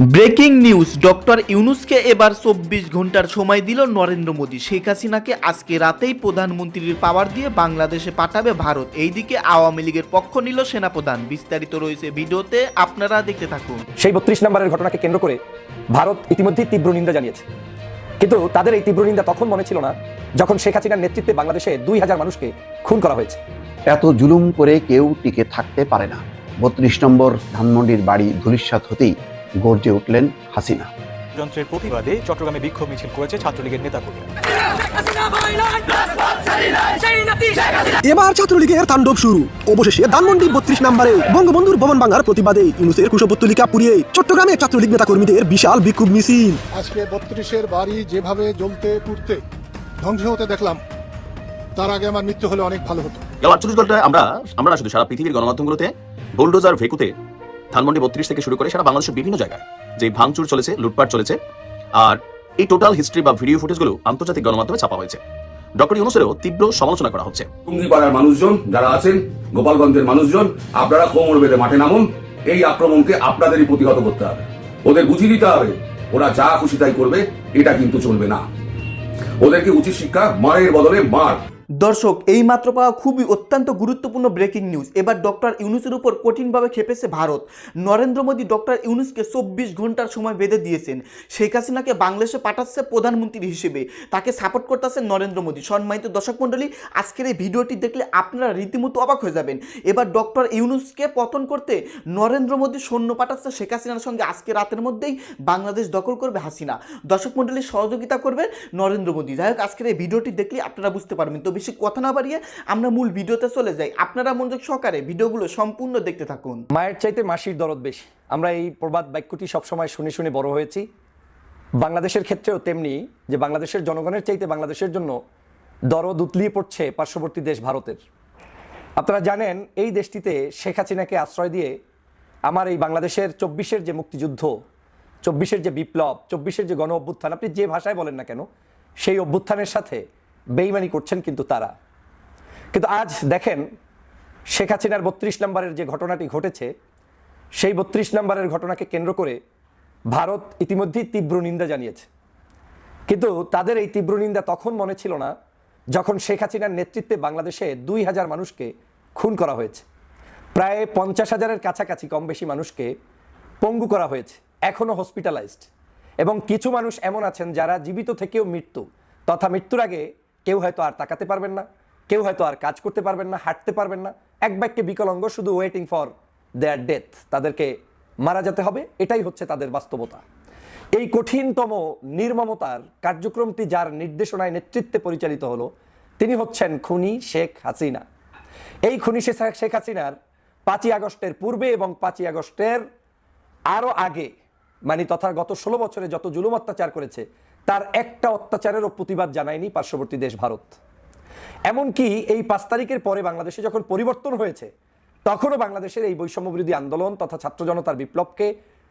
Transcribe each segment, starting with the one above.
Breaking news doctor ইউনুসকে এবার চব্বিশ ঘণ্টার সময় দিল নরেন্দ্র মোদী। শেখ হাসিনাকে আজকে রাতেই প্রধানমন্ত্রীর পাওয়ার দিয়ে বাংলাদেশে পাঠাবে ভারত। এইদিকে আওয়ামী লীগের পক্ষ নিল সেনাপ্রধান। বিস্তারিত রয়েছে ভিডিওতে আপনারা দেখতে থাকুন। সেই বত্রিশ নম্বরের ঘটনাকে কেন্দ্র করে ভারত ইতিমধ্যেই তীব্র নিন্দা জানিয়েছে। কিন্তু তাদের এই তীব্র নিন্দা তখন মনে ছিল না যখন শেখ হাসিনার নেতৃত্বে বাংলাদেশে দুই হাজার মানুষকে খুন করা হয়েছে। এত জুলুম করে কেউ টিকে থাকতে পারে না। বত্রিশ নম্বর ধানমন্ডির বাড়ি ধুলিস্বাদ হতেই গর্জে উঠলেন হাসিনা। যন্ত্রের প্রতিবাদে চট্টগ্রামে বিক্ষোভ মিছিল করেছে ছাত্রলীগের নেতাকর্মীরা। এবার ছাত্রলীগের তাণ্ডব শুরু। অবশেষে ধানমন্ডি বত্রিশ নম্বরে বঙ্গবন্ধুর ভবন ভাঙার প্রতিবাদে ইউনুসের কুশপুত্তলিকা পুড়িয়ে চট্টগ্রামে ছাত্রলীগ নেতাকর্মীদের বিশাল বিক্ষোভ মিছিল। আজকে বত্রিশের বাড়ি যেভাবে জ্বলতে পুড়তে ধ্বংস হতে দেখলাম তার আগে আমার মৃত্যু হলে অনেক ভালো হতো। আটচল্লিশ ঘন্টায় আমরা আমরা শুধু সারা পৃথিবীর গণমাধ্যমগুলোতে বুলডোজার ভেকুতে ধানমন্ডি বত্রিশ থেকে শুরু করে সারা বাংলাদেশের বিভিন্ন জায়গায় যে ভাঙচুর চলেছে, লুটপাট চলেছে, আর এই টোটাল হিস্ট্রি বা ভিডিও ফুটেজগুলো আন্তর্জাতিক গণমাধ্যমে ছাপা হয়েছে। ডক্টর ইউনুসেরও তীব্র সমালোচনা করা হচ্ছে। মানুষজন যারা আছেন, গোপালগঞ্জের মানুষজন, আপনারা কোমর বেঁধে মাঠে নামুন, এই আক্রমণকে আপনাদেরই প্রতিহত করতে হবে। ওদের বুঝিয়ে দিতে হবে, ওরা যা খুশি তাই করবে, এটা কিন্তু চলবে না। ওদেরকে উচিত শিক্ষা মারের বদলে মার। দর্শক, এই মাত্র পাওয়া খুবই অত্যন্ত গুরুত্বপূর্ণ ব্রেকিং নিউজ এবার ডক্টর ইউনুসের উপর কঠিনভাবে খেপেছে ভারত। নরেন্দ্র মোদী ডক্টর ইউনুসকে চব্বিশ ঘণ্টার সময় বেঁধে দিয়েছেন। শেখ হাসিনাকে বাংলাদেশে পাঠাচ্ছে প্রধানমন্ত্রী হিসেবে। তাকে সাপোর্ট করতেছে নরেন্দ্র মোদী। সম্মানিত দর্শক মণ্ডলী, আজকের এই ভিডিওটি দেখলে আপনারা রীতিমতো অবাক হয়ে যাবেন। এবার ডক্টর ইউনুসকে পতন করতে নরেন্দ্র মোদী সৈন্য পাঠাচ্ছে শেখ হাসিনার সঙ্গে আজকে রাতের মধ্যেই বাংলাদেশ দখল করবে হাসিনা। দর্শক মণ্ডলী, সহযোগিতা করবে নরেন্দ্র মোদী। যাই হোক, আজকের এই ভিডিওটি দেখলে আপনারা বুঝতে পারবেন। তো বেশি কথা না বাড়িয়ে আমরা মূল ভিডিওতে চলে যাই। আপনারা মনোযোগ সহকারে ভিডিওগুলো সম্পূর্ণ দেখতে থাকুন। মায়ের চাইতে মাসির দরদ বেশি। আমরা এই প্রবাদ বাক্যটি সবসময় শুনে শুনে বড় হয়েছি। বাংলাদেশের ক্ষেত্রেও তেমনি যে বাংলাদেশের জনগণের চাইতে বাংলাদেশের জন্য দরদ উতলিয়ে পড়ছে পার্শ্ববর্তী দেশ ভারতের। আপনারা জানেন, এই দেশটিতে শেখ হাসিনাকে আশ্রয় দিয়ে আমার এই বাংলাদেশের চব্বিশের যে মুক্তিযুদ্ধ, চব্বিশের যে বিপ্লব, চব্বিশের যে গণ অভ্যুত্থান আপনি যে ভাষায় বলেন না কেন, সেই অভ্যুত্থানের সাথে বেইমানি করছেন কিন্তু তারা। কিন্তু আজ দেখেন, শেখ হাসিনার বত্রিশ নম্বরের যে ঘটনাটি ঘটেছে, সেই বত্রিশ নম্বরের ঘটনাকে কেন্দ্র করে ভারত ইতিমধ্যেই তীব্র নিন্দা জানিয়েছে। কিন্তু তাদের এই তীব্র নিন্দা তখন মনে ছিল না, যখন শেখ হাসিনার নেতৃত্বে বাংলাদেশে দুই হাজার মানুষকে খুন করা হয়েছে। প্রায় পঞ্চাশ হাজারের কাছাকাছি কম বেশি মানুষকে পঙ্গু করা হয়েছে এখনও হসপিটালাইজড এবং কিছু মানুষ এমন আছেন যারা জীবিত থেকেও মৃত্যু, তথা মৃত্যুর আগে কেউ হয়তো আর তাকাতে পারবেন না, কেউ হয়তো আর কাজ করতে পারবেন না, হাঁটতে পারবেন না। এক বাক্যে বিকলাঙ্গ শুধু ওয়েটিং ফর দেয়ার ডেথ তাদেরকে মারা যেতে হবে, এটাই হচ্ছে তাদের বাস্তবতা। এই কঠিনতম নির্মমতার কার্যক্রমটি যার নির্দেশনায় নেতৃত্বে পরিচালিত হলো, তিনি হচ্ছেন খুনি শেখ হাসিনা। এই খুনি শেখ শেখ হাসিনার পাঁচই আগস্টের পূর্বে এবং পাঁচই আগস্টের আরও আগে মানে তথা গত ষোলো বছরে যত জুলুম অত্যাচার করেছে তার একটা অত্যাচারেরও প্রতিবাদ জানায়নি পার্শ্ববর্তী দেশ ভারত। এমনকি এই পাঁচ তারিখের পরে বাংলাদেশে যখন পরিবর্তন হয়েছে, তখনও বাংলাদেশের এই বৈষম্য বিরোধী আন্দোলন তথা ছাত্র জনতার বিপ্লবকে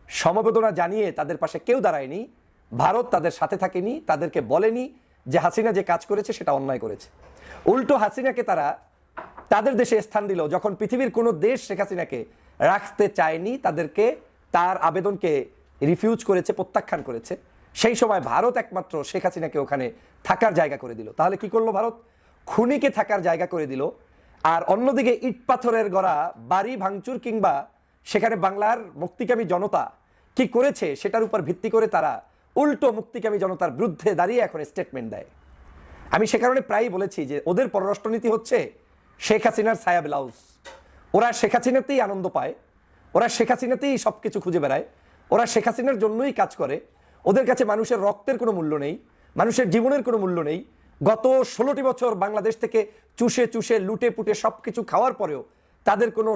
সমবেদনা জানিয়ে তাদের পাশে কেউ দাঁড়ায়নি, ভারত তাদের সাথে থাকেনি, তাদেরকে বলেনি যে হাসিনা যে কাজ করেছে সেটা অন্যায় করেছে। উল্টো হাসিনাকে তারা তাদের দেশে স্থান দিল, যখন পৃথিবীর কোনো দেশ শেখ হাসিনাকে রাখতে চায়নি, তাদেরকে তার আবেদনকে রিফিউজ করেছে, প্রত্যাখ্যান করেছে। সেই সময় ভারত একমাত্র শেখ হাসিনাকে ওখানে থাকার জায়গা করে দিল। তাহলে কি করল ভারত? খুনিকে থাকার জায়গা করে দিল। আর অন্যদিকে ইট পাথরের গড়া, বাড়ি ভাঙচুর কিংবা সেখানে বাংলার মুক্তিকামী জনতা কি করেছে সেটার উপর ভিত্তি করে তারা উল্টো মুক্তিকামী জনতার বিরুদ্ধে দাঁড়িয়ে এখন স্টেটমেন্ট দেয়। আমি সে কারণে প্রায়ই বলেছি যে ওদের পররাষ্ট্রনীতি হচ্ছে শেখ হাসিনার ছায়া ব্লাউজ। ওরা শেখ হাসিনাতেই আনন্দ পায়, ওরা শেখ হাসিনাতেই সব কিছু খুঁজে বেড়ায়, ওরা শেখ হাসিনার জন্যই কাজ করে ওদের কাছে মানুষের রক্তের কোনো মূল্য নেই, মানুষের জীবনের কোনো মূল্য নেই। গত ষোলোটি বছর বাংলাদেশ থেকে চুষে চুষে, লুটে পুটে সব কিছু খাওয়ার পরেও তাদের কোনো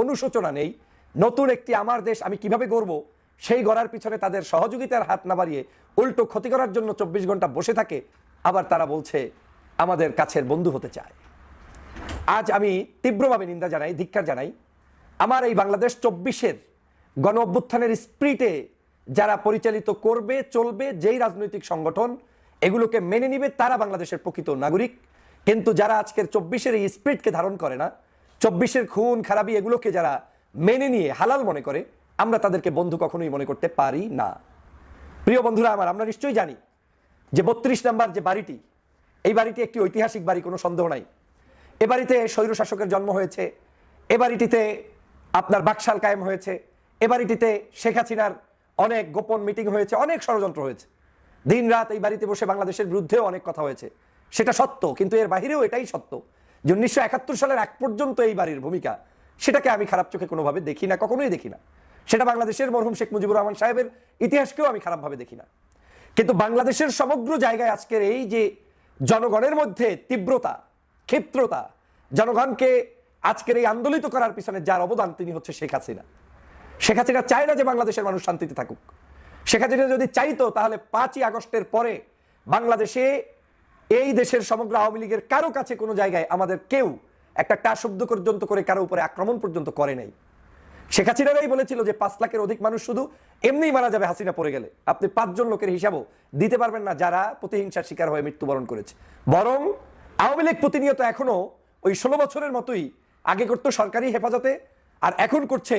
অনুশোচনা নেই। নতুন একটি আমার দেশ আমি কীভাবে গড়ব, সেই গড়ার পিছনে তাদের সহযোগিতার হাত না বাড়িয়ে উল্টো ক্ষতি করার জন্য চব্বিশ ঘণ্টা বসে থাকে, আবার তারা বলছে আমাদের কাছের বন্ধু হতে চায়। আজ আমি তীব্রভাবে নিন্দা জানাই, ধিক্কার জানাই। আমার এই বাংলাদেশ চব্বিশের গণ অভ্যুত্থানের স্প্রিটে যারা পরিচালিত করবে, চলবে, যেই রাজনৈতিক সংগঠন, এগুলোকে মেনে নিবে তারা বাংলাদেশের প্রকৃত নাগরিক। কিন্তু যারা আজকের চব্বিশের এই স্প্রিটকে ধারণ করে না, চব্বিশের খুন, খারাপি এগুলোকে যারা মেনে নিয়ে হালাল মনে করে, আমরা তাদেরকে বন্ধু কখনোই মনে করতে পারি না। প্রিয় বন্ধুরা আমার, আমরা নিশ্চয়ই জানি যে বত্রিশ নাম্বার যে বাড়িটি, এই বাড়িটি একটি ঐতিহাসিক বাড়ি, কোনো সন্দেহ নাই। এ বাড়িতে স্বৈরশাসকের জন্ম হয়েছে, এ বাড়িটিতে আপনার বাকশাল কায়েম হয়েছে, এ বাড়িটিতে শেখ হাসিনার অনেক গোপন মিটিং হয়েছে, অনেক ষড়যন্ত্র হয়েছে। দিন রাত এই বাড়িতে বসে বাংলাদেশের বিরুদ্ধেও অনেক কথা হয়েছে। সেটা সত্য, কিন্তু এর বাহিরেও এটাই সত্য যে উনিশশো একাত্তর সালের এক পর্যন্ত এই বাড়ির ভূমিকা, সেটাকে আমি খারাপ চোখে কোনোভাবে দেখি না, কখনোই দেখি না। সেটা বাংলাদেশের মরহুম শেখ মুজিবুর রহমান সাহেবের ইতিহাসকেও আমি খারাপভাবে দেখি না। কিন্তু বাংলাদেশের সমগ্র জায়গায় আজকের এই যে জনগণের মধ্যে তীব্রতা, ক্ষিপ্রতা, জনগণকে আজকের এই আন্দোলিত করার পিছনে যার অবদান তিনি হচ্ছে শেখ হাসিনা। শেখ হাসিনা চায় না যে বাংলাদেশের মানুষ শান্তিতে থাকুক। শেখ হাসিনা যদি চাইতো, তাহলে পাঁচই আগস্টের পরে বাংলাদেশে এই দেশের সমগ্র আওয়ামী লীগের কারও কাছে কোনো জায়গায় আমাদের কেউ একটা টা শব্দ পর্যন্ত করে কারও উপরে আক্রমণ পর্যন্ত করে নাই। শেখ হাসিনারাই বলেছিল যে পাঁচ লাখের অধিক মানুষ শুধু এমনিই মারা যাবে, হাসিনা পড়ে গেলে। আপনি পাঁচজন লোকের হিসাবও দিতে পারবেন না যারা প্রতিহিংসার শিকার হয়ে মৃত্যুবরণ করেছে। বরং আওয়ামী লীগ প্রতিনিয়ত এখনও ওই ষোলো বছরের মতোই আগে করতো সরকারি হেফাজতে, আর এখন করছে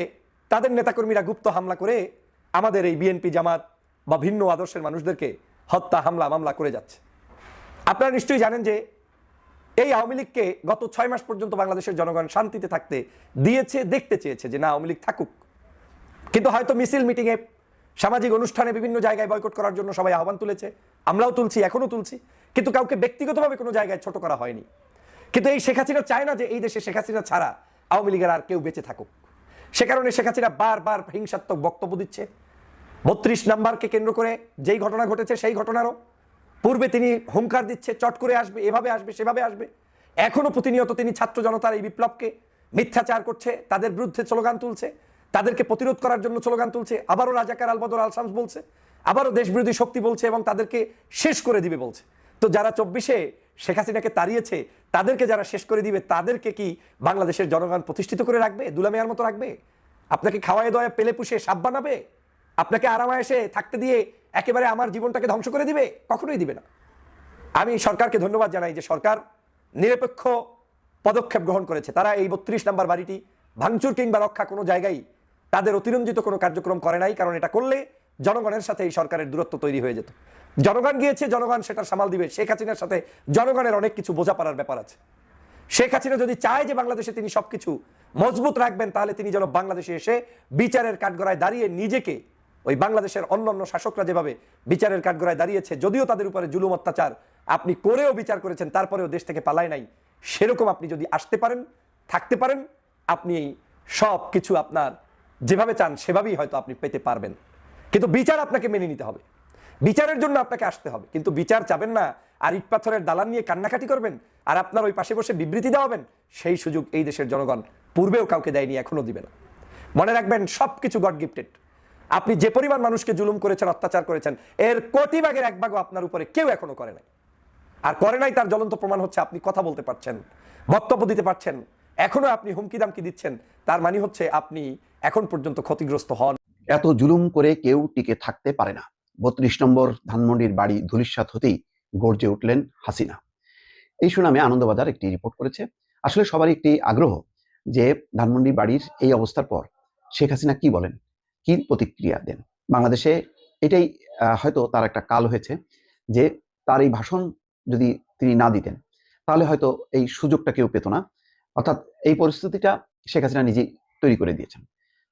তাদের নেতাকর্মীরা গুপ্ত হামলা করে আমাদের এই বিএনপি জামাত বা ভিন্ন আদর্শের মানুষদেরকে হত্যা, হামলা, মামলা করে যাচ্ছে। আপনারা নিশ্চয়ই জানেন যে এই আওয়ামী লীগকে গত ছয় মাস পর্যন্ত বাংলাদেশের জনগণ শান্তিতে থাকতে দিয়েছে, দেখতে চেয়েছে যে না, আওয়ামী লীগ থাকুক। কিন্তু হয়তো মিছিল, মিটিংয়ে, সামাজিক অনুষ্ঠানে বিভিন্ন জায়গায় বয়কট করার জন্য সবাই আহ্বান তুলেছে। আমরাও তুলছি এখনও তুলছি। কিন্তু কাউকে ব্যক্তিগতভাবে কোনো জায়গায় ছোট করা হয়নি। কিন্তু এই শেখ হাসিনা চায় না যে এই দেশে শেখ হাসিনা ছাড়া আওয়ামী লীগের আর কেউ বেঁচে থাকুক। সে কারণে শেখ হাসিনা বারবার হিংসাত্মক বক্তব্য দিচ্ছে। বত্রিশ নাম্বারকে কেন্দ্র করে যেই ঘটনা ঘটেছে সেই ঘটনারও পূর্বে তিনি হুঙ্কার দিচ্ছে, চট করে আসবে, এভাবে আসবে, সেভাবে আসবে। এখনও প্রতিনিয়ত তিনি ছাত্র জনতার এই বিপ্লবকে মিথ্যাচার করছে, তাদের বিরুদ্ধে স্লোগান তুলছে, তাদেরকে প্রতিরোধ করার জন্য স্লোগান তুলছে, আবারও রাজাকার আলবদর আলসামস বলছে, আবারও দেশবিরোধী শক্তি বলছে এবং তাদেরকে শেষ করে দিবে বলছে। তো যারা চব্বিশে শেখ হাসিনাকে তাড়িয়েছে, তাদেরকে যারা শেষ করে দিবে, তাদেরকে কি বাংলাদেশের জনগণ প্রতিষ্ঠিত করে রাখবে দুলামিয়ার মতো রাখবে? আপনাকে খাওয়ায় দয়া পেলে পুষে সাপ বানাবে? আপনাকে আরামায়েসে থাকতে দিয়ে একেবারে আমার জীবনটাকে ধ্বংস করে দিবে? কখনোই দিবে না। আমি সরকারকে ধন্যবাদ জানাই যে সরকার নিরপেক্ষ পদক্ষেপ গ্রহণ করেছে। তারা এই বত্রিশ নাম্বার বাড়িটি ভাঙচুর কিংবা রক্ষা কোনো জায়গায় তাদের অতিরঞ্জিত কোনো কার্যক্রম করে নাই, কারণ এটা করলে জনগণের সাথে এই সরকারের দূরত্ব তৈরি হয়ে যেত। জনগণ গিয়েছে, জনগণ সেটা সামাল দিবে। শেখ হাসিনার সাথে জনগণের অনেক কিছু বোঝাপড়ার ব্যাপার আছে। শেখ হাসিনা যদি চায় যে বাংলাদেশে তিনি সবকিছু মজবুত রাখবেন, তাহলে তিনি যেন বাংলাদেশে এসে বিচারের কাঠগড়ায় দাঁড়িয়ে নিজেকে ওই বাংলাদেশের অন্যান্য শাসকরা যেভাবে বিচারের কাঠগড়ায় দাঁড়িয়েছে, যদিও তাদের উপরে জুলুম অত্যাচার, আপনি করেও বিচার করেছেন, তারপরেও দেশ থেকে পালায় নাই। সেরকম আপনি যদি আসতে পারেন, থাকতে পারেন, আপনি সব কিছু আপনার যেভাবে চান, সেভাবেই হয়তো আপনি পেতে পারবেন। কিন্তু বিচার আপনাকে মেনে নিতে হবে। বিচারের জন্য আপনাকে আসতে হবে। কিন্তু বিচার চাবেন না, আর ইট পাথরের দালান নিয়ে কান্নাকাটি করবেন, আর আপনার ওই পাশে বসে বিবৃতি দেওয়াবেন, সেই সুযোগ এই দেশের জনগণ পূর্বেও কাউকে দেয়নি এখনও দিবে না। মনে রাখবেন সব কিছু গড গিফটেড। আপনি যে পরিমাণ মানুষকে জুলুম করেছেন, অত্যাচার করেছেন, এর কোটি ভাগের এক ভাগও আপনার উপরে কেউ এখনও করে নাই। আর করে নাই তার জ্বলন্ত প্রমাণ হচ্ছে আপনি কথা বলতে পারছেন, বক্তব্য দিতে পারছেন এখনও আপনি হুমকি দামকি দিচ্ছেন, তার মানে হচ্ছে আপনি এখন পর্যন্ত ক্ষতিগ্রস্ত হন। এত জুলুম করে কেউ টিকে থাকতে পারে না। বত্রিশ নম্বর ধানমন্ডির বাড়ি ধুলিস্বাত হতেই গর্জে উঠলেন হাসিনা। এই সুনামে আনন্দবাজার একটি রিপোর্ট করেছে। আসলে সবারই একটি আগ্রহ যে ধানমন্ডি বাড়ির এই অবস্থার পর শেখ হাসিনা কি বলেন, কি প্রতিক্রিয়া দেন? বাংলাদেশে এটাই হয়তো তার একটা কাল হয়েছে যে তার এই ভাষণ যদি তিনি না দিতেন, তাহলে হয়তো এই সুযোগটা কেউ পেত না। অর্থাৎ এই পরিস্থিতিটা শেখ হাসিনা নিজেই তৈরি করে দিয়েছেন।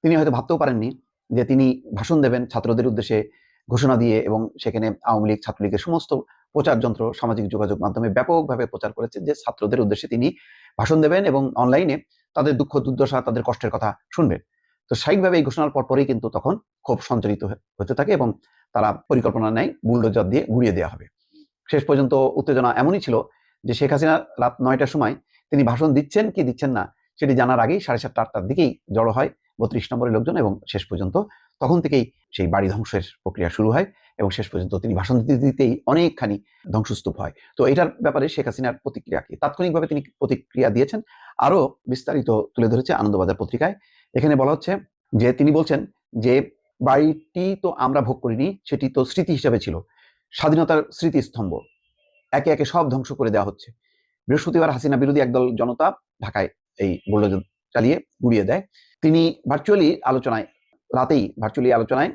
তিনি হয়তো ভাবতেও পারেননি যে তিনি ভাষণ দেবেন ছাত্রদের উদ্দেশ্যে ঘোষণা দিয়ে এবং সেখানে আওয়ামী লীগ, ছাত্রলীগের সমস্ত প্রচার যন্ত্র, সামাজিক যোগাযোগ মাধ্যমে ব্যাপকভাবে প্রচার করেছে যে ছাত্রদের উদ্দেশ্যে তিনি ভাষণ দেবেন এবং অনলাইনে তাদের দুঃখ, দুর্দশা, তাদের কষ্টের কথা শুনবেন। তো স্বাভাবিকভাবে এই ঘোষণার পর পরেই কিন্তু তখন খুব সঞ্চারিত হতে থাকে এবং তারা পরিকল্পনা নেয় বুলডোজার দিয়ে গুড়িয়ে দেওয়া হবে। শেষ পর্যন্ত উত্তেজনা এমনই ছিল যে শেখ হাসিনা রাত নয়টার সময় তিনি ভাষণ দিচ্ছেন কি দিচ্ছেন না সেটি জানার আগেই সাড়ে সাতটা, আটটার দিকেই জড়ো হয় বত্রিশ নম্বরের লোকজন এবং শেষ পর্যন্ত তখন থেকেই সেই বাড়ি ধ্বংসের প্রক্রিয়া শুরু হয় এবং শেষ পর্যন্ত তিনি ভাষণ দিতে দিতেই অনেকখানি ধ্বংসস্তূপ হয়। তো এটার ব্যাপারে শেখ হাসিনার প্রতিক্রিয়া কি? তাৎক্ষণিকভাবে তিনি প্রতিক্রিয়া দিয়েছেন। আরও বিস্তারিত তুলে ধরেছে আনন্দবাজার পত্রিকায়। এখানে বলা হচ্ছে যে তিনি বলছেন যে বাড়িটি তো আমরা ভোগ করিনি, সেটি তো স্মৃতি হিসাবে ছিল। স্বাধীনতার স্মৃতিস্তম্ভ। একে একে সব ধ্বংস করে দেওয়া হচ্ছে। বৃহস্পতিবার হাসিনা বিরোধী একদল জনতা ঢাকায় এই বুলডোজার চালিয়ে গুড়িয়ে দেয়। তিনি ভার্চুয়ালি আলোচনায় রাতেই ভার্চুয়ালি আলোচনায়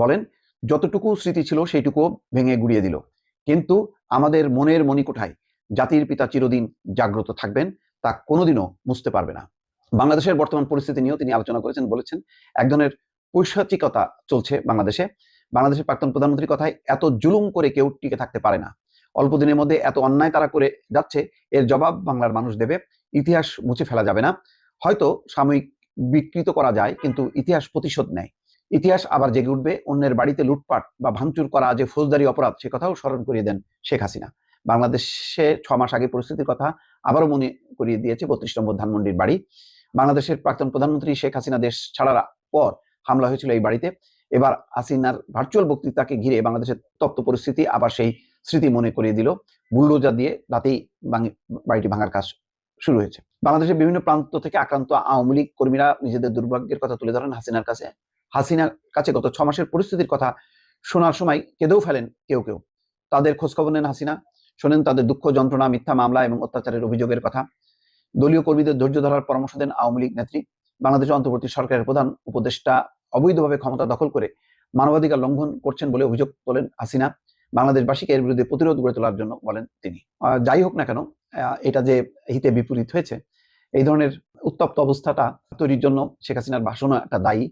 বলেন, যতটুকু স্মৃতি ছিল সেইটুকু ভেঙে গুড়িয়ে দিল। কিন্তু আমাদের মনের মণিকোঠায় জাতির পিতা চিরদিন জাগ্রত থাকবেন, তা কোনোদিনও মুছতে পারবে না। বাংলাদেশের বর্তমান পরিস্থিতি নিয়েও তিনি আলোচনা করেছেন, বলেছেন, এক ধরনের পৈশাচিকতা চলছে বাংলাদেশে। বাংলাদেশের প্রাক্তন প্রধানমন্ত্রীর কথায় এত জুলুম করে কেউ টিকে থাকতে পারে না। অল্প দিনের মধ্যে এত অন্যায় তারা করে যাচ্ছে, এর জবাব বাংলার মানুষ দেবে, ইতিহাস মুছে ফেলা যাবে না। হয়তো সাময়িক বিকৃত করা যায়, কিন্তু ইতিহাস প্রতিশোধ নেয়। ইতিহাস আবার জেগে উঠবে, অন্যের বাড়িতে লুটপাট বা ভাঙচুর করা যে ফৌজদারি অপরাধ, সে কথাও স্মরণ করিয়ে দেন শেখ হাসিনা। বাংলাদেশে ছ মাস আগে পরিস্থিতির কথা আবারও মনে করিয়ে দিয়েছে বত্রিশ নম্বর ধানমন্ডির বাড়ি। বাংলাদেশের প্রাক্তন প্রধানমন্ত্রী শেখ হাসিনা দেশ ছাড়ার পর হামলা হয়েছিল এই বাড়িতে। এবার হাসিনার ভার্চুয়াল বক্তৃতাকে ঘিরে বাংলাদেশের তপ্ত পরিস্থিতি আবার সেই স্মৃতি মনে করিয়ে দিল। বুলডোজার দিয়ে রাতেই বাড়িটি ভাঙার কাজ শুরু হয়েছে। বাংলাদেশের বিভিন্ন প্রান্ত থেকে আক্রান্ত আওয়ামী লীগ কর্মীরা নিজেদের দুর্ভাগ্যের কথা তুলে ধরেন হাসিনার কাছে। হাসিনার কাছে গত ছ মাসের পরিস্থিতির কথা শোনার সময় কেঁদেও ফেলেন কেউ কেউ। তাদের খোঁজখবর নেন হাসিনা। শোনেন তাদের দুঃখ, যন্ত্রণা, মিথ্যা মামলা এবং অত্যাচারের অভিযোগের কথা। দলীয় কর্মীদের ধৈর্য ধরার পরামর্শ দেন আওয়ামী লীগ নেত্রী। বাংলাদেশের অন্তর্বর্তী সরকারের প্রধান উপদেষ্টা অবৈধভাবে ক্ষমতা দখল করে মানবাধিকার লঙ্ঘন করছেন বলে অভিযোগ তোলেন হাসিনা। বাংলাদেশবাসীকে এর বিরুদ্ধে প্রতিরোধ গড়ে তোলার জন্য বলেন তিনি। যাই হোক না কেন এটা যে হিতে বিপরীত হয়েছে, এই ধরনের উত্তপ্ত অবস্থাটা তৈরির জন্য শেখ হাসিনার ভাষণও একটা দায়ী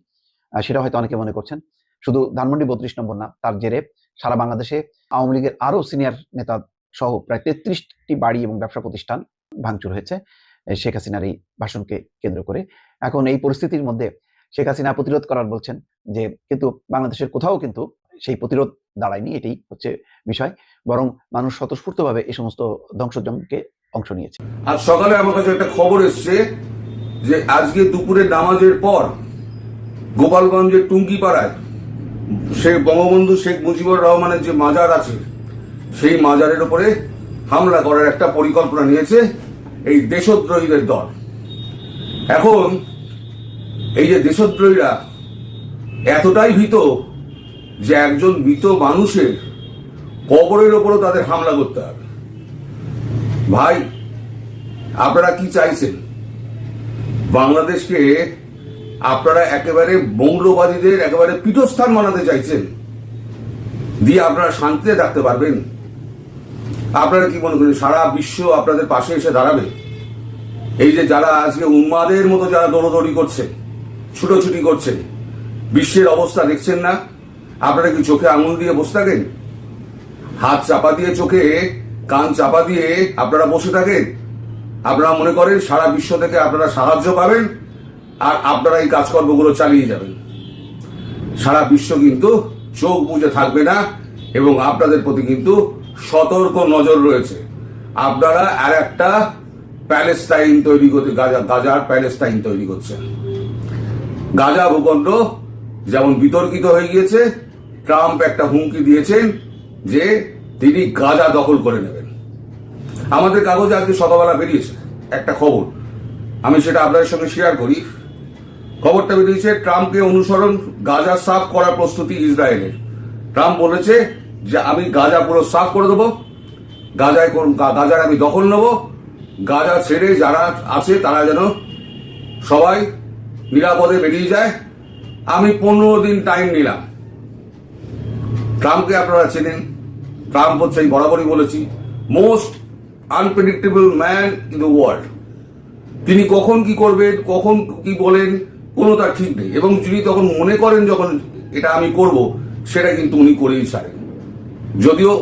সেটা হয়তো অনেকে মনে করছেন। শুধু ধানমন্ডি বত্রিশ নম্বর না, তার জেরে সারা বাংলাদেশে আওয়ামী লীগের আরও সিনিয়র নেতা সহ প্রায় তেত্রিশটি বাড়ি এবং ব্যবসা প্রতিষ্ঠান ভাঙচুর হয়েছে শেখ হাসিনার এই ভাষণকে কেন্দ্র করে। এখন এই পরিস্থিতির মধ্যে শেখ হাসিনা প্রতিরোধ করার বলছেন যে, কিন্তু বাংলাদেশের কোথাও কিন্তু সেই প্রতিরোধ দাঁড়ায়নি, এটাই হচ্ছে বিষয়। বরং মানুষ স্বতঃস্ফূর্তভাবে এই সমস্ত ধ্বংসযজ্ঞে অংশ নিয়েছে। আর সকালে আমার কাছে একটা খবর এসছে যে আজকে দুপুরে নামাজের পর গোপালগঞ্জের টুঙ্গিপাড়ায় শেখ বঙ্গবন্ধু শেখ মুজিবুর রহমানের যে মাজার আছে, সেই মাজারের উপরে হামলা করার একটা পরিকল্পনা নিয়েছে এই দেশদ্রোহীদের দল। এখন এই যে দেশদ্রোহীরা এতটাই ভীত যে একজন মৃত মানুষের কবরের ওপরও তাদের হামলা করতে হবে। ভাই, আপনারা কি চাইছেন? বাংলাদেশকে আপনারা একেবারে মৌলবাদীদের একেবারে পীঠস্থান বানাতে চাইছেন। দিয়ে আপনারা শান্তিতে থাকতে পারবেন। আপনারা কি মনে করেন, সারা বিশ্ব আপনাদের পাশে এসে দাঁড়াবে? এই যে যারা আজকে উন্মাদের মতো যারা দৌড়দৌড়ি করছে, ছুটোছুটি করছে, বিশ্বের অবস্থা দেখছেন না? আপনারা কি চোখে আঙুল দিয়ে বসে থাকেন? হাত চাপা দিয়ে চোখে, কান চাপা দিয়ে আপনারা বসে থাকেন? আপনারা মনে করেন সারা বিশ্ব থেকে আপনারা সাহায্য পাবেন আর আপনারা এই কাজকর্মগুলো চালিয়ে যাবেন। সারা বিশ্ব কিন্তু চোখ বুঝে থাকবে না এবং আপনাদের প্রতি কিন্তু সতর্ক নজর রয়েছে। আপনারা আর একটা প্যালেস্টাইন তৈরি করতে, গাজা, গাজার প্যালেস্টাইন তৈরি করছেন। গাজা ভূখণ্ড যেমন বিতর্কিত হয়ে গিয়েছে ট্রাম্প একটা হুমকি দিয়েছেন যে তিনি গাজা দখল করে নেবেন। আমাদের কাগজে আজকে সকালবেলা বেরিয়েছে একটা খবর। আমি সেটা আপনাদের সঙ্গে শেয়ার করি। খবরটা বেরিয়েছে, ট্রাম্পকে অনুসরণ গাজা সাফ করার প্রস্তুতি ইসরায়েলের। ট্রাম্প বলেছে যে, আমি গাজা পুরো সাফ করে দেবো। গাজায় গাজার আমি দখল নেব। গাজা ছেড়ে যারা আছে তারা যেন সবাই নিরাপদে বেরিয়ে যায়। আমি পনেরো দিন টাইম নিলাম। ট্রাম্পকে আপনারা চেনেন। ট্রাম্প হচ্ছে আমি বরাবরই বলেছি most unpredictable man in the world তিনি কখন কি করবেন, কখন কি বলেন, কোনো তার ঠিক নেই। এবং যিনি তখন মনে করেন যখন এটা আমি করব, সেটা কিন্তু উনি করেই ছাড়েন। যদিও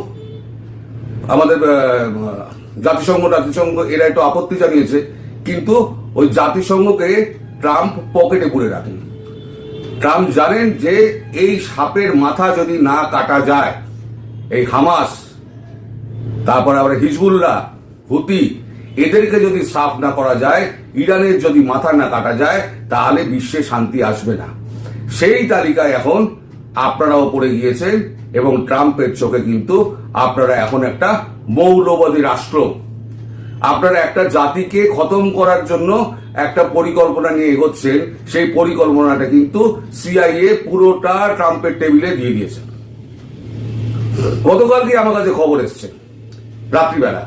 আমাদের জাতিসংঘ জাতিসংঘ এরা একটু আপত্তি জানিয়েছে, কিন্তু ওই জাতিসংঘকে ট্রাম্প পকেটে পুরে রাখেন। ট্রাম্প জানেন যে এই সাপের মাথা যদি না কাটা যায়, এই হামাস, তারপর আবার হিজবুল্লাহ, হুতি, এদেরকে যদি সাফ না করা যায়, ইরানের যদি মাথা না কাটা যায়, তাহলে বিশ্বে শান্তি আসবে না। সেই তালিকায় এখন আপনারাও পড়ে গিয়েছেন এবং ট্রাম্পের চোখে কিন্তু আপনারা এখন একটা মৌলবাদী রাষ্ট্র। আপনারা একটা জাতিকে খতম করার জন্য একটা পরিকল্পনা নিয়ে এগোচ্ছেন সেই পরিকল্পনাটা কিন্তু সিআইএ পুরোটা ট্রাম্পের টেবিলে দিয়ে দিয়েছে। গতকালকে আমার কাছে খবর এসছে, রাত্রিবেলা।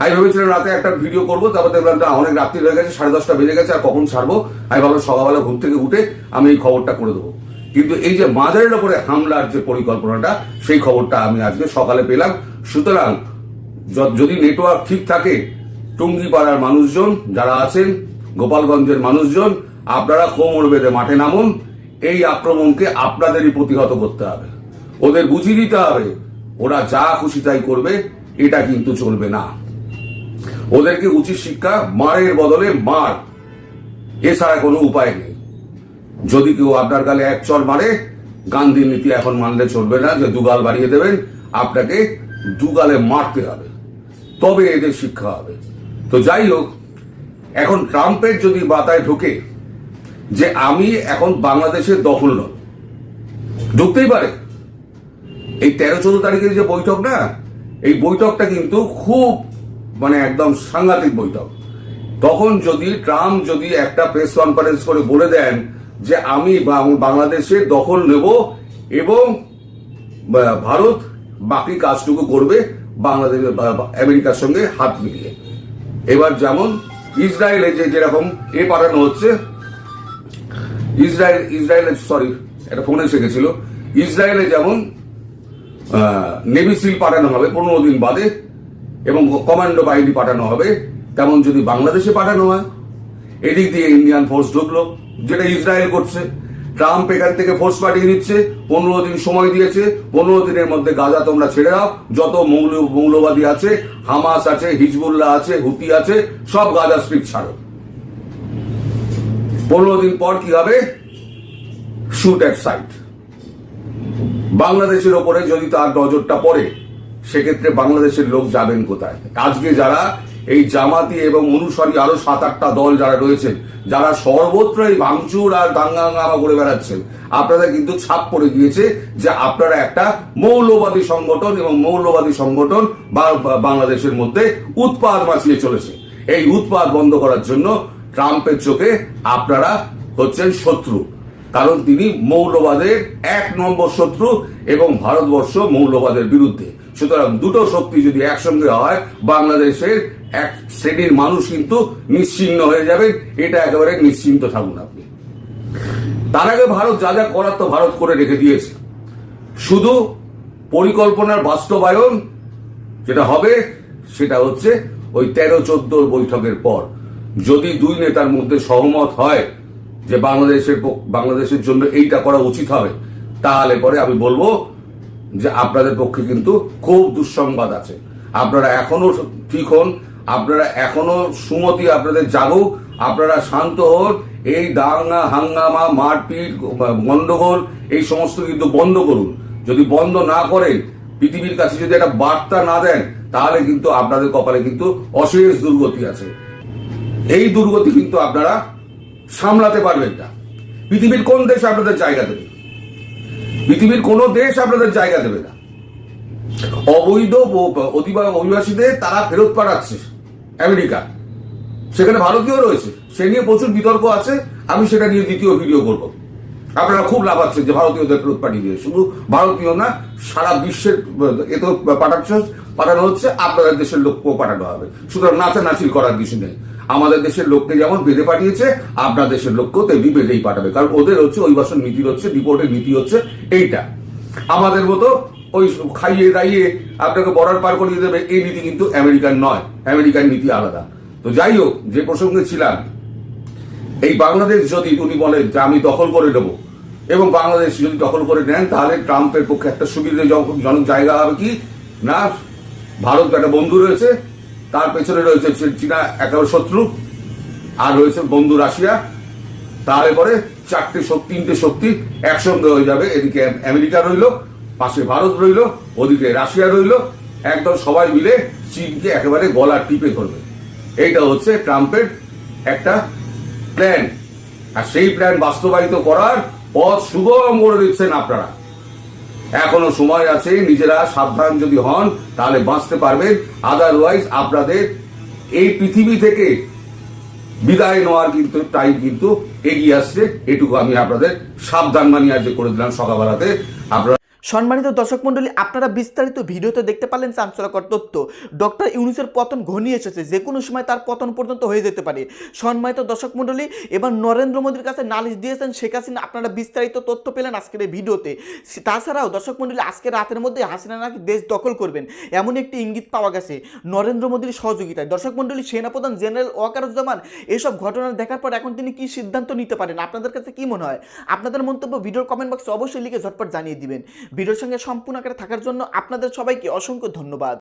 আমি ভেবেছিলাম রাতে একটা ভিডিও করব, তারপর দেখলাম অনেক রাত্রি হয়ে গেছে, সাড়ে দশটা বেজে গেছে, আর কখন ছাড়বো? আমি ভাবলাম, সকালবেলা ঘুম থেকে উঠে আমি এই খবরটা করে দেবো। কিন্তু এই যে মাজারের ওপরে হামলার যে পরিকল্পনাটা, সেই খবরটা আমি আজকে সকালে পেলাম। সুতরাং যদি নেটওয়ার্ক ঠিক থাকে টুঙ্গিপাড়ার মানুষজন যারা আছেন, গোপালগঞ্জের মানুষজন, আপনারা কোমর বেঁধে মাঠে নামুন। এই আক্রমণকে আপনাদেরই প্রতিহত করতে হবে। ওদের বুঝিয়ে দিতে হবে, ওরা যা খুশি তাই করবে, এটা কিন্তু চলবে না। ওদেরকে উচিত শিক্ষা, মারের বদলে মার। এছাড়া কোনো উপায় নেই। যদি কেউ আপনার গালে এক চর মারে গান্ধী নীতি এখন মানলে চলবে না যে দুগাল বাড়িয়ে দেবেন, আপনাকে দুগালে মারতে হবে। তবে এদের শিক্ষা হবে। তো যাই হোক, এখন ট্রাম্পের যদি বাতায় ঢোকে যে আমি এখন বাংলাদেশের দখল নয় ঢুকতেই পারে। এই তেরো চোদ্দ তারিখের যে বৈঠক না, এই বৈঠকটা কিন্তু খুব মানে একদম সাংঘাতিক বৈঠক। তখন যদি ট্রাম্প যদি একটা প্রেস কনফারেন্স করে বলে দেন যে আমি বাংলাদেশে দখল নেব এবং ভারত বাকি কাজটুকু করবে বাংলাদেশ আমেরিকার সঙ্গে হাত মিলিয়ে। এবার যেমন ইসরায়েলে যে যেরকম এ পাঠানো হচ্ছে, ইসরায়েল ইসরায়েলে সরি একটা ফোনে এসে গেছিল ইসরায়েলে যেমন নেভি সিল পাঠানো হবে পনেরো দিন বাদে এবং কমান্ডো বাহিনী পাঠানো হবে, তেমন যদি বাংলাদেশে পাঠানো হয়, এদিক দিয়ে ইন্ডিয়ান ফোর্স ঢুকলো, যেটা ইসরায়েল করছে। ট্রাম্প এখান থেকে ফোর্স পাঠিয়ে দিচ্ছে, পনেরো দিন সময় দিয়েছে, পনেরো দিনের মধ্যে গাজা তোমরা ছেড়ে দাও, যত মৌল, মৌলবাদী আছে, হামাস আছে, হিজবুল্লাহ আছে, হুতি আছে, সব গাজা স্ট্রিপ ছাড়ো। পনেরো দিন পর কি হবে? শুট অ্যাট সাইট বাংলাদেশের ওপরে যদি তার নজরটা পড়ে, সেক্ষেত্রে বাংলাদেশের লোক যাবেন কোথায়? আজকে যারা এই জামাতি এবং অনুসারী আরও সাত আটটা দল যারা রয়েছেন যারা সর্বত্র এই ভাঙচুর আর দাঙ্গা হাঙ্গামা করে বেড়াচ্ছেন। আপনারা কিন্তু ছাপ পড়ে গিয়েছে যে আপনারা একটা মৌলবাদী সংগঠন এবং মৌলবাদী সংগঠন বাংলাদেশের মধ্যে উৎপাদ বাঁচিয়ে চলেছে। এই উৎপাদ বন্ধ করার জন্য ট্রাম্পের চোখে আপনারা হচ্ছেন শত্রু। কারণ তিনি মৌলবাদের এক নম্বর শত্রু এবং ভারতবর্ষ মৌলবাদের বিরুদ্ধে। সুতরাং দুটো শক্তি যদি একসঙ্গে হয়, বাংলাদেশের এক শ্রেণির মানুষ কিন্তু নিশ্চিন্ন হয়ে যাবে, এটা একেবারে নিশ্চিন্ত থাকুন আপনি। তার আগে ভারত যা যা করার তো ভারত করে রেখে দিয়েছে। শুধু পরিকল্পনার বাস্তবায়ন যেটা হবে, সেটা হচ্ছে ওই তেরো চোদ্দ বৈঠকের পর। যদি দুই নেতার মধ্যে সহমত হয় যে বাংলাদেশের বাংলাদেশের জন্য এইটা করা উচিত হবে, তাহলে পরে আমি বলব যে আপনাদের পক্ষে কিন্তু খুব দুঃসংবাদ আছে। আপনারা এখনও ঠিক হন আপনারা এখনও সুমতি আপনাদের জাগুক, আপনারা শান্ত হন, এই দাঙ্গা, হাঙ্গামা, মারপিট, গন্ডগোল, এই সমস্ত কিন্তু বন্ধ করুন। যদি বন্ধ না করেন, পৃথিবীর কাছে যদি একটা বার্তা না দেন, তাহলে কিন্তু আপনাদের কপালে কিন্তু অশেষ দুর্গতি আছে। এই দুর্গতি কিন্তু আপনারা সামলাতে পারবেন না। পৃথিবীর কোন দেশ আপনাদের জায়গা দেবে? পৃথিবীর কোন দেশ আপনাদের জায়গা দেবে না। অবৈধ অভিবাসীদের তারা ফেরত পাঠাচ্ছে। আমেরিকা। সেখানে ভারতীয় রয়েছে। সে নিয়ে প্রচুর বিতর্ক আছে। আমি সেটা নিয়ে দ্বিতীয় ভিডিও করব। আপনারা খুব লাভাচ্ছেন যে ভারতীয়দের ফেরত পাঠিয়ে দিয়ে শুধু ভারতীয় না, সারা বিশ্বের, এ তো পাঠাচ্ছে, পাঠানো হচ্ছে। আপনাদের দেশের লোককেও পাঠানো হবে। সুতরাং নাচানাচির করার কিছু নেই। আমাদের দেশের লোককে যেমন বেঁধে পাঠিয়েছে, আপনার দেশের লোককেও তেমনি বেঁধেই পাঠাবে। কারণ ওদের হচ্ছে অভিবাসন নীতির হচ্ছে ডিপোর্টের নীতি হচ্ছে, এইটা। আমাদের মতো ওই খাইয়ে দাইয়ে আপনাকে বর্ডার পার করিয়ে দেবে, এই নীতি কিন্তু আমেরিকান নয়। আমেরিকান নীতি আলাদা। তো যাই হোক, যে প্রসঙ্গে ছিলাম, এই বাংলাদেশ যদি উনি বলেন যে আমি দখল করে নেব, এবং বাংলাদেশ যদি দখল করে নেন, তাহলে ট্রাম্পের পক্ষে একটা সুবিধাজনক জায়গা হবে কি? না, ভারত একটা বন্ধু রয়েছে, তার পেছনে রয়েছে চীনা একেবারে শত্রু, আর রয়েছে বন্ধু রাশিয়া। তাহলে পরে চারটে শক্তি, তিনটে শক্তি একসঙ্গে হয়ে যাবে, এদিকে আমেরিকা রইল। পাশে ভারত রইল, ওদিকে রাশিয়া রইল একদম সবাই মিলে চীনকে একেবারে গলা টিপে ধরবে। এইটা হচ্ছে ট্রাম্পের একটা প্ল্যান আর সেই প্ল্যান বাস্তবায়িত করার পথ সুগম করে দিচ্ছেন আপনারা। এখনও সময় আছে, নিজেরা সাবধান যদি হন, তাহলে বাঁচতে পারবেন। আদারওয়াইজ আপনাদের এই পৃথিবী থেকে বিদায় নেওয়ার কিন্তু টাইম কিন্তু এগিয়ে আসছে। এটুকু আমি আপনাদের সাবধান মানিয়ে আজ করে দিলাম সকালবেলাতে। আপনারা সম্মানিত দর্শক মণ্ডলী, আপনারা বিস্তারিত ভিডিওতে দেখতে পারলেন চাঞ্চল্যকর তথ্য। ডক্টর ইউনুসের পতন ঘনিয়ে এসেছে, যে কোনো সময় তার পতন পর্যন্ত হয়ে যেতে পারে। সম্মানিত দর্শক মণ্ডলী, এবার নরেন্দ্র মোদীর কাছে নালিশ দিয়েছেন শেখ হাসিনা। আপনারা বিস্তারিত তথ্য পেলেন আজকের এই ভিডিওতে। তাছাড়াও দর্শক মণ্ডলী, আজকে রাতের মধ্যে হাসিনা নাকি দেশ দখল করবেন, এমন একটি ইঙ্গিত পাওয়া গেছে নরেন্দ্র মোদীর সহযোগিতায়। দর্শক মণ্ডলী, সেনাপ্রধান জেনারেল ওয়াকারুজ্জামান এসব ঘটনা দেখার পর এখন তিনি কি সিদ্ধান্ত নিতে পারেন? আপনাদের কাছে কি মনে হয়? আপনাদের মন্তব্য ভিডিওর কমেন্ট বক্সে অবশ্যই লিখে ঝটপট জানিয়ে দিবেন। ভিডিওর সঙ্গে সম্পূর্ণ আকারে থাকার জন্য আপনাদের সবাইকে অসংখ্য ধন্যবাদ।